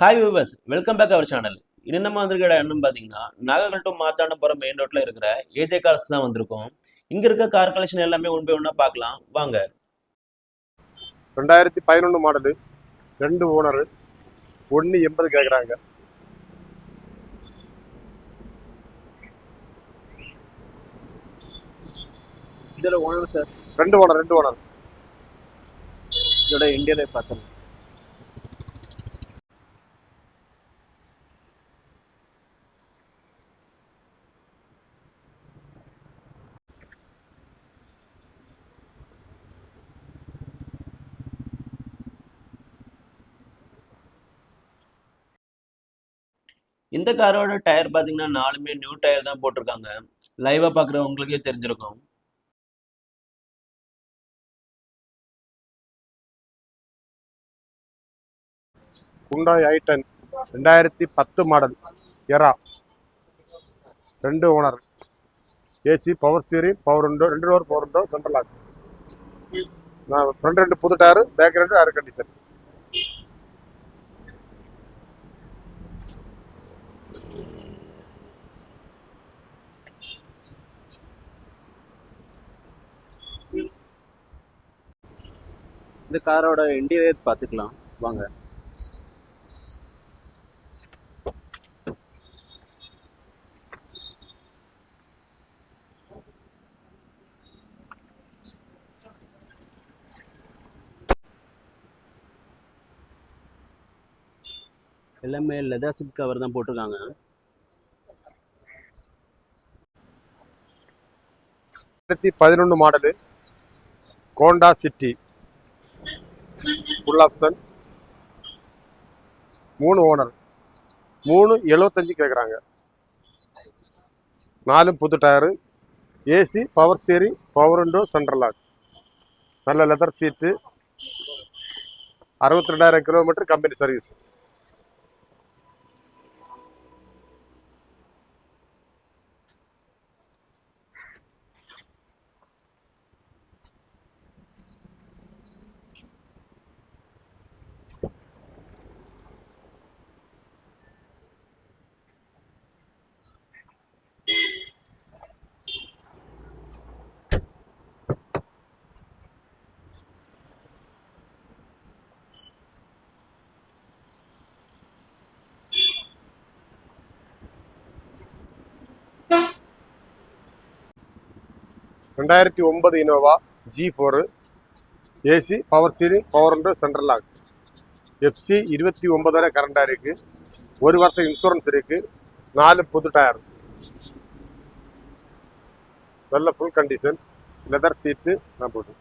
Hi viewers welcome back our channel இது நம்ம வந்திருக்கிற என்னன்னு பார்த்தீங்கன்னா நாகர்கல் டு மார்த்தாண்டம் போகிற மெயின் ரோட்டில் இருக்கிற ஏஜே கார்ஸ் தான் வந்திருக்கோம். இங்கே இருக்க கார் கலெக்ஷன் எல்லாமே ஒன் பை ஒன்றா பார்க்கலாம். வாங்க. ரெண்டாயிரத்தி பதினொன்று மாடலு ரெண்டு ஓனரு ஒன்று எண்பது கேட்குறாங்க இதோட ஓனர் சார் ரெண்டு ஓனர் ரெண்டு ஓனர் இதோட இந்தியாவிலே பார்த்தோம் இந்த காரோட டயர் பார்த்தீங்கன்னா நாலுமே நியூ டயர் தான் போட்டிருக்காங்க. லைவாக பார்க்குறவங்களுக்கே தெரிஞ்சிருக்கும். குண்டாய் ஐ டென் ரெண்டாயிரத்தி பத்து மாடல் எரா ரெண்டு owner AC power steering power window ரெண்டு door power window central lock நான் ஃப்ரண்ட் ரெண்டு புது டயரு பேக் ரெண்டு ஏர் கண்டிஷன் இந்த காரோட இன்டீரியர் பார்த்துக்கலாம். வாங்க. எல்லாமே லெதர் சிட் கவர் தான் போட்டிருக்காங்க. ரெண்டாயிரத்தி பதினொன்று model Honda city full option மூணு ஓனர் மூணு எழுபத்தஞ்சு கேட்குறாங்க நாலு புது tyre AC power steering power window central lock நல்ல லெதர் சீட்டு அறுபத்தி ரெண்டாயிரம் கிலோமீட்டர் கம்பெனி சர்வீஸ் ரெண்டாயிரத்தி ஒன்பது Innova G four AC power steering power ஒன்று சென்ட்ரல் லாக் எஃப்சி இருபத்தி ஒன்பதாயிரம் கரண்டாக இருக்குது ஒரு வருஷம் இன்சூரன்ஸ் இருக்குது நாலு புது டயர் நல்ல ஃபுல் கண்டிஷன் லெதர் சீட்டு நான் போட்டு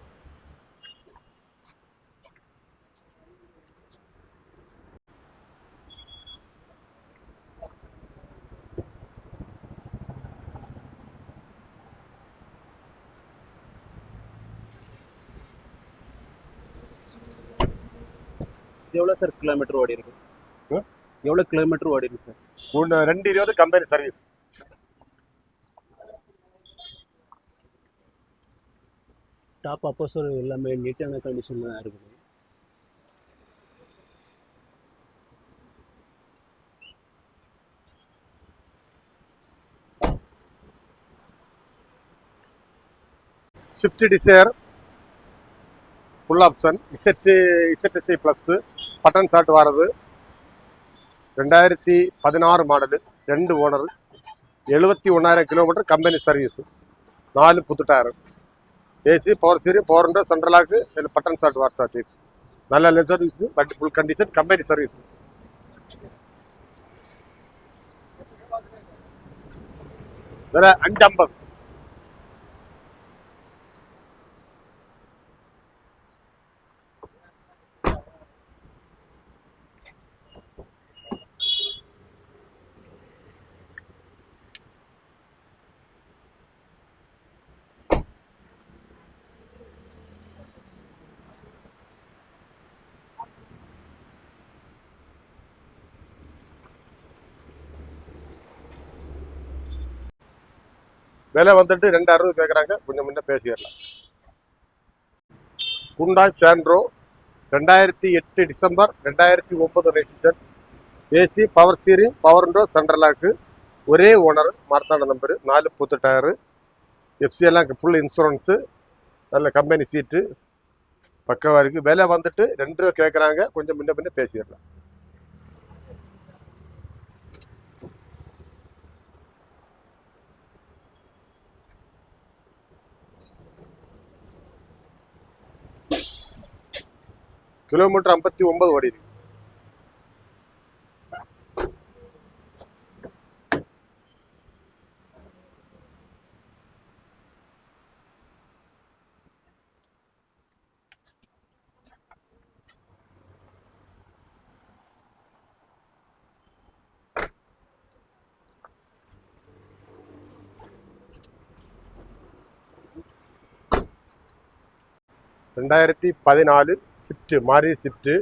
இது எவ்வளோ சார் கிலோமீட்டர் ஓடி இருக்கு? எவ்வளோ கிலோமீட்டர் ஓடி இருக்கு சார் ஒன்று ரெண்டு இருபது கம்பெனி சர்வீஸ் டாப் அப்போசர் எல்லாமே நீட்டான கண்டிஷனில் தான் இருக்குது. Swift Dzire full option Z ZXi plus button start வாரது. ரெண்டாயிரத்தி பதினாறு மாடலு ரெண்டு ஓனர் எழுபத்தி ஒன்றாயிரம் கிலோமீட்டர் கம்பெனி சர்வீஸ் நாலு புது டயர். ஏசி பவர் சீரி power hundred central lock button start வார்த்தாட்டி நல்ல leathers but full condition company service. வேற அஞ்சு ஐம்பது விலை வந்துட்டு ரெண்டு அறுபது கேட்குறாங்க கொஞ்சம் முன்ன பேசிடலாம். குண்டாய் சாண்ட்ரோ ரெண்டாயிரத்தி எட்டு டிசம்பர் ரெண்டாயிரத்தி ஒன்பது register AC power steering power window central lock ஒரே ஓனர் மார்த்தாண்ட நம்பர் நாலு புத்து டயரு எஃப்சி எல்லாம் ஃபுல் இன்சூரன்ஸு நல்ல கம்பெனி சீட்டு பக்கவாக இருக்குது விலை வந்துட்டு ரெண்டு ரூபா கேட்குறாங்க கொஞ்சம் முன்ன பின்ன பேசிடலாம். கிலோமீட்டர் ஐம்பத்தி ஒன்பது ஓடி இருக்கு. ரெண்டாயிரத்தி பதினாலு ஷிஃப்ட்டு மாரி ஷிஃப்ட்டு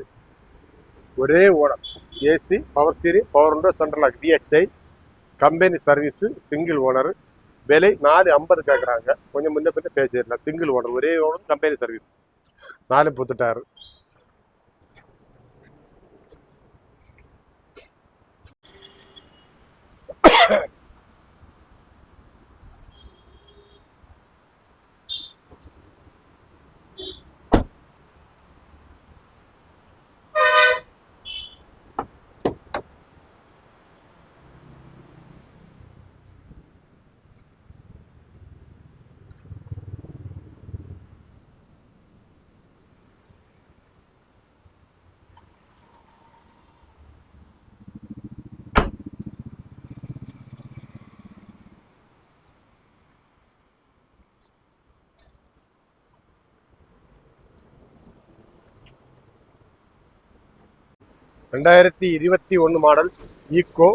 ஒரே ஓனர் ஏசி பவர் சீரி power window central lock VXi company service single owner விலை நாலு ஐம்பது கேட்குறாங்க கொஞ்சம் முன்ன பின்ன பேசிடலாம். சிங்கிள் ஓனர் ஒரே ஓனர் கம்பெனி சர்வீஸ் நாலு புத்துட்டாரு. ரெண்டாயிரத்தி இருபத்தி ஒன்று மாடல் ஈக்கோ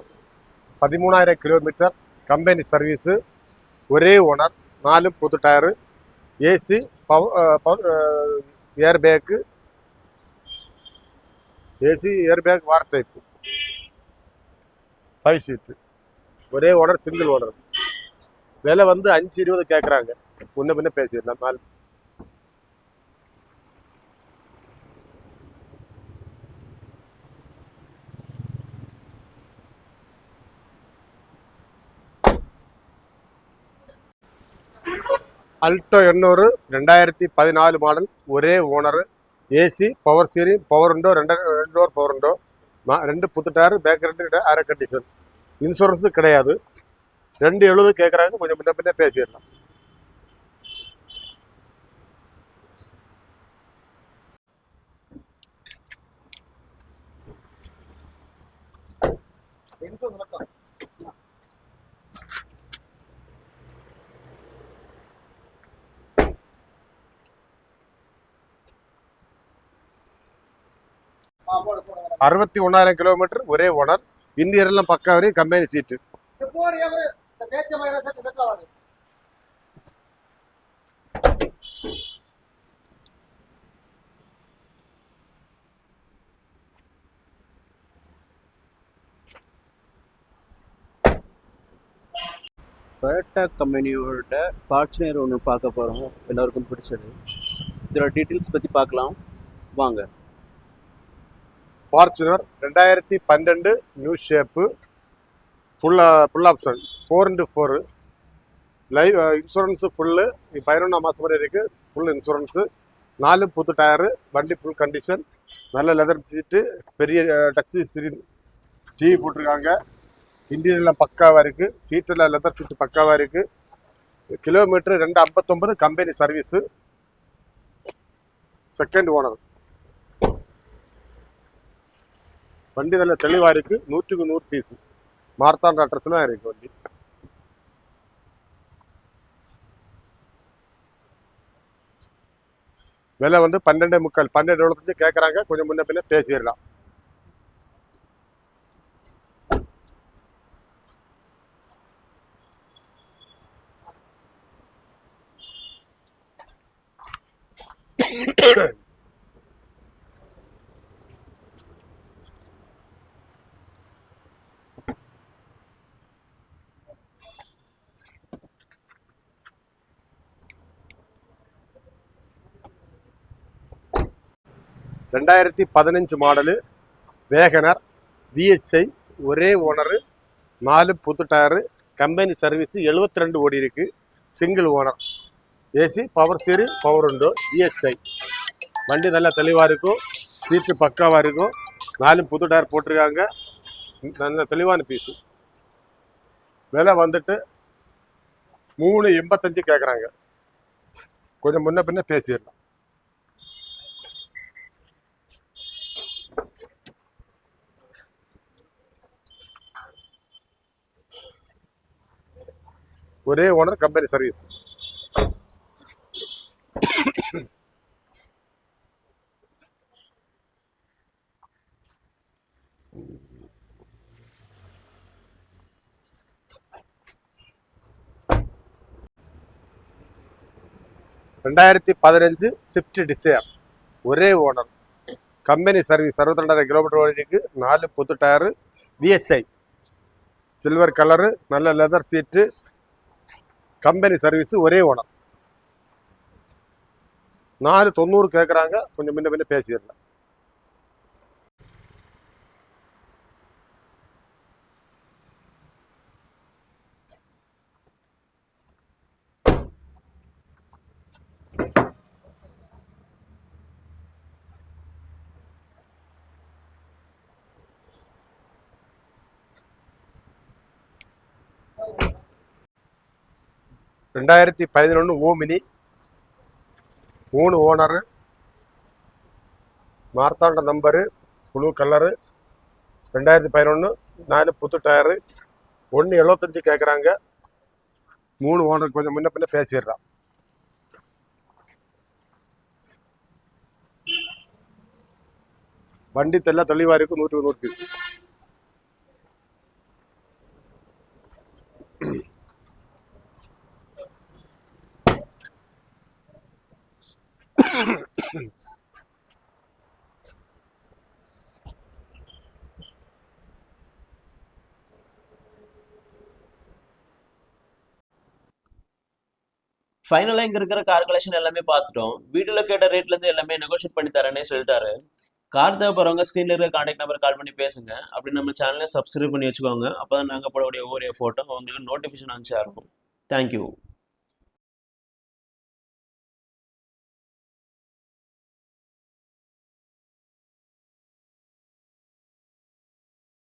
பதிமூணாயிரம் கிலோமீட்டர் கம்பெனி சர்வீஸு. ஒரே ஓனர் நாலு புது tyre AC power air bag. AC air bag வார் டைப்பு ஃபைவ் சீட்டு ஒரே ஓனர் சிங்கிள் ஓனர். விலை வந்து அஞ்சு இருபது கேட்குறாங்க முன்ன பின்ன பேசிடலாம் நாலு அல்டோ எண்ணூறு ரெண்டாயிரத்தி பதினாலு மாடல் ஒரே owner. AC power steering power window ரெண்டு ரெண்டு டோர் பவர் உண்டோ ரெண்டு புத்து டயர் பேக் ரெண்டு ஏர் கண்டிஷன் இன்சூரன்ஸு கிடையாது. ரெண்டு எழுபது கேட்குறாங்க கொஞ்சம் முன்ன பின்ன பேசிடலாம். அறுபத்தி ஒன்னாயிரம் கிலோமீட்டர் ஒரே ஓனர். இந்தியர்லாம் பக்கா வரையும் கம்பெனி சீட்டு டொயோட்டா கம்பெனியோட ஃபார்ச்சுனர் ஒன்று பார்க்க போகிறோம் எல்லாருக்கும் பிடிச்சது. இதோட டீட்டெயில்ஸ் பற்றி பார்க்கலாம். வாங்க. ஃபார்ச்சுனர் ரெண்டாயிரத்தி பன்னெண்டு நியூ ஷேப்பு ஃபுல்லா full option four into four live insurance full பதினொன்றாம் மாதம் வரை இருக்குது ஃபுல் இன்சூரன்ஸு நாலு புது டயரு வண்டி ஃபுல் கண்டிஷன் நல்ல லெதர் சீட்டு பெரிய டச்சு சிரி டிவி போட்டிருக்காங்க. இன்டீரியரில் பக்காவாக இருக்குது சீட்டில் லெதர் சீட்டு பக்காவாக இருக்குது கிலோமீட்டர் ரெண்டு ஐம்பத்தொம்பது கம்பெனி சர்வீஸு செகண்ட் ஓனர் வண்டி நல்ல தெளிவாக இருக்குது நூற்றுக்கு நூறு பீஸ் மார்த்தாண்ட அட்ரஸ் தான் இருக்குது வண்டி. விலை வந்து பன்னெண்டு முக்கால் பன்னெண்டு எழுபத்தஞ்சு கேட்குறாங்க கொஞ்சம் முன்ன பின்ன பேசிடலாம். ரெண்டாயிரத்தி பதினஞ்சு மாடலு வேகனர் விஹெச்ஐ ஒரே ஓனரு நாலு புது டயரு கம்பெனி சர்வீஸ் 72 ரெண்டு ஓடி இருக்கு சிங்கிள் ஓனர். ஏசி பவர் சீரு பவர் உண்டோ விஹெச்ஐ வண்டி நல்லா தெளிவாக இருக்கும் சீட்டு பக்காவாக இருக்கும் நாலு புது டயர் போட்டிருக்காங்க நல்ல தெளிவான பீஸு விலை வந்துட்டு மூணு எண்பத்தஞ்சு கேட்குறாங்க கொஞ்சம் முன்ன பின்ன பேசிடலாம். ஒரே ஓனர் கம்பெனி சர்வீஸ் ரெண்டாயிரத்தி பதினஞ்சு ஸ்விஃப்ட் டிசையர் ஒரே ஓனர் கம்பெனி சர்வீஸ் அறுபத்தி ரெண்டாயிரம் கிலோமீட்டர் ஓடிக்கு நாலு புது டயரு விஎஸ்ஐ சில்வர் கலரு நல்ல லெதர் சீட்டு கம்பெனி சர்வீஸ் ஒரே ஓனர் நாலு தொண்ணூறு கேட்குறாங்க கொஞ்சம் முன்ன பின்ன பேசிடல ரெண்டாயிரத்தி பதினொன்று ஓமினி. மூணு ஓனரு. மார்த்தாண்ட நம்பரு ப்ளூ கலரு ரெண்டாயிரத்தி பதினொன்று நாலு புத்து டயரு. ஒன்று எழுபத்தஞ்சு கேட்குறாங்க மூணு ஓனருக்கு கொஞ்சம் முன்ன பின்ன பேசிடுறான். வண்டி தெல்லாம் தெளிவாக இருக்கும் நூற்றி நூறு பீஸ். ஃபைனலாக இங்கே இருக்கிற கார் கலெக்ஷன் எல்லாமே பார்த்துட்டோம். வீடியோவில் கேட்ட ரேட்லேருந்து எல்லாமே நெகோஷியேட் பண்ணி தரேன்னே சொல்லிட்டாரு. கார் தேவைப்படுறவங்க ஸ்க்ரீனில் இருக்கிற கான்டாக்ட் நம்பர் கால் பண்ணி பேசுங்க. அப்படி நம்ம சேனலை சப்ஸ்கிரைப் பண்ணி வச்சுக்கோங்க. அப்போ தான் நாங்கள் போடக்கூடிய ஒவ்வொரு ஃபோட்டோ உங்களுக்கு நோட்டிஃபிகேஷன் அனுப்பிச்சா இருக்கும் தேங்க்யூ